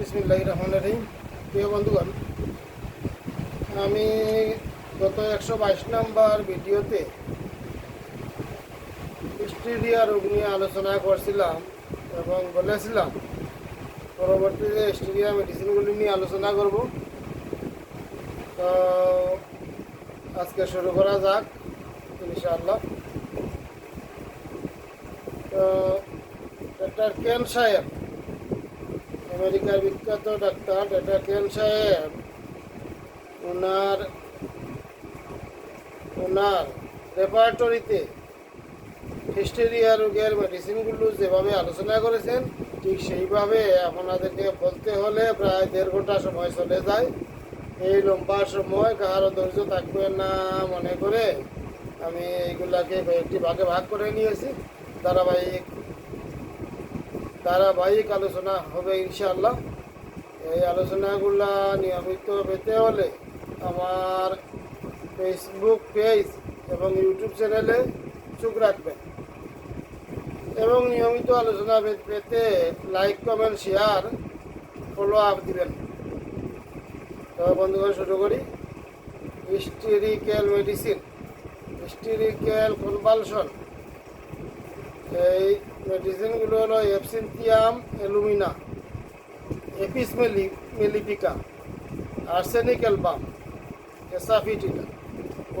বিসমিল্লাহ রহমান রহিম প্রিয় বন্ধুগণ, আমি গত একশো বাইশ নম্বর ভিডিওতে স্টেডিয়া রোগ নিয়ে আলোচনা করছিলাম এবং বলেছিলাম, পরবর্তীতে স্টেডিয়া মেডিসিনগুলি নিয়ে আলোচনা করব। তো আজকে শুরু করা যাক, ইনশাআল্লাহ। তো ডক্টর কেন সাহেব আমেরিকার বিখ্যাত ডাক্তার ডক্টর কেন সাহেব। ওনার ওনার রেপার্টরিতে হিস্টেরিয়া রোগের মেডিসিনগুলো যেভাবে আলোচনা করেছেন, ঠিক সেইভাবে আপনাদেরকে বলতে হলে প্রায় দেড় ঘণ্টা সময় চলে যায়। এই লম্বা সময় কারও ধৈর্য থাকবে না মনে করে আমি এইগুলাকে কয়েকটি ভাগে ভাগ করে নিয়েছি। ধারাবাহিক ধারাবাহিক আলোচনা হবে ইনশাআল্লাহ। এই আলোচনাগুলো নিয়মিত পেতে হলে আমার ফেসবুক পেজ এবং ইউটিউব চ্যানেলে চোখ রাখবেন। এবং নিয়মিত আলোচনা পেতে like comment share follow up দিবেন। তো বন্ধুগণ, শুরু করি। হিস্টেরিক্যাল মেডিসিন হিস্টেরিক্যাল কনভালশন এই মেডিসিনগুলো হলো এপসিনথিয়াম অ্যালুমিনা এপিস মেলি mellifica arsenic album asafoetida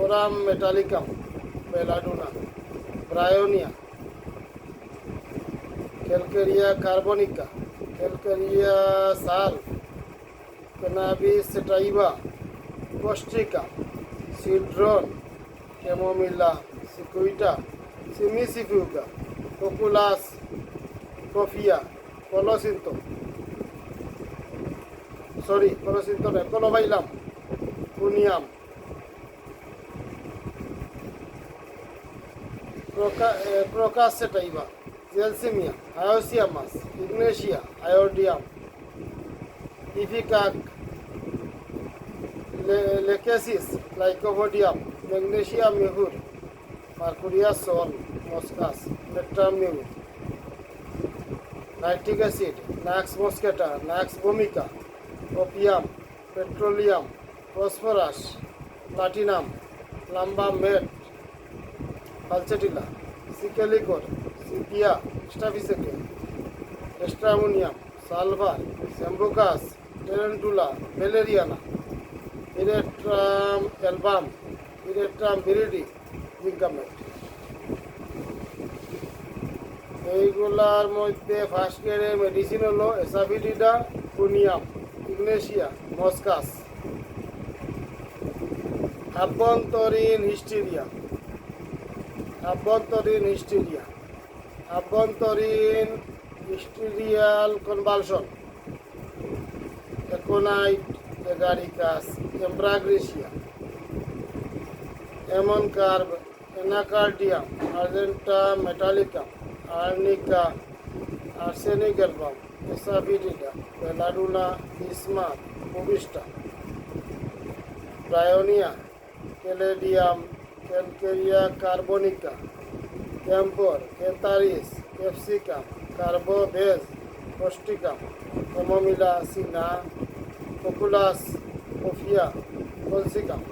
aurum metallicum belladonna bryonia calcarea carbonica calcarea সাল cannabis sativa causticum cedron chamomilla cicuta cimicifuga populus coffea colocynth sorry colocynth নয় কলবাইলাম পুনিয়াম প্রকাশ সেটাইবা gelsemium hyoscyamus ignatia iodium ipecac lachesis lycopodium magnesium মেহুর mercurius sol moschus লেট্রামিউ nitric acid nux moschata, nux ভূমিকা opium petroleum, phosphorus, platinum লাম্বা মেট pulsatilla সিকেলিকোর sepia staphysagria stramonium, sulphur, sambucus, tarentula valeriana veratrum album, veratrum viride, zincum met. এইগুলার মধ্যে first গ্রেডের medicine হলো এসাফিডিডা পুনিয়াম Ignatia মস্কাস আভ্যন্তরীণ hysteria আভ্যন্তরীণ hysteria আভ্যন্তরীণ hysterical convulsion aconite agaricus ambra grisea ammon carb anacardium argentum metallicum arsenic album asafoetida belladonna ইসমা bovista bryonia caladium calcarea carbonica camphor cantharis capsicum carbo veg causticum chamomilla cina populous coffea colchicum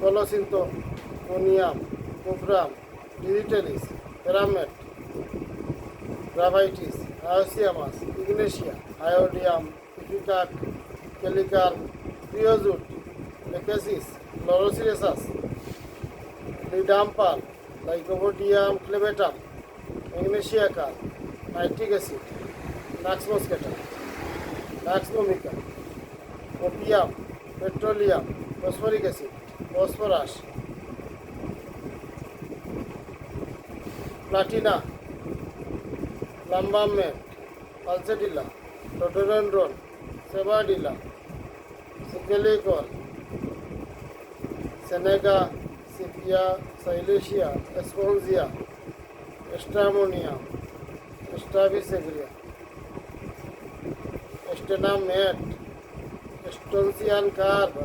colocynth conium cuprum digitalis প্যারামেট graphites hyoscyamus ignatia, iodium ipecac ক্যালিকার প্রিওজুট lachesis laurocerasus ledum pal lycopodium ক্লেবেটাম ম্যাগনেশিয়াকাল nitric acid nux moschata nux vomica, opium, petroleum, phosphoric acid, phosphorus, platina लम्बाम में पलसे डीला टोटोरन रोड सेवा डीला सिकली call senega sepia silicea spongia stramonium staphysagria stannum met strontian carb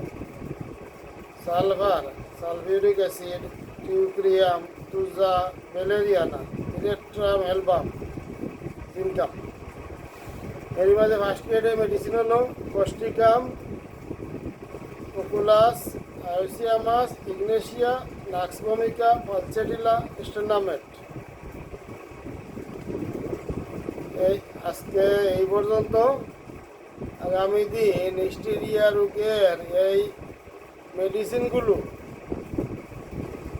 sulphur sulphuric acid teucrium thuja valeriana veratrum album zincum এর মাঝে first এডের medicine হলো causticum populus hyoscyamus ignatia nux vomica pulsatilla stannum met এই আজকে এই পর্যন্ত। আগামী দিন হিস্টেরিয়া রোগের এই মেডিসিনগুলো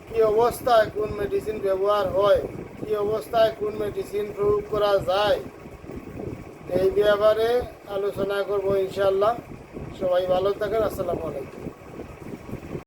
কি অবস্থায় কোন মেডিসিন ব্যবহার হয়? কি অবস্থায় কোন মেডিসিন প্রয়োগ করা যায়, এই ব্যাপারে আলোচনা করব ইনশাল্লাহ সবাই ভালো থাকেন, আসসালামু আলাইকুম।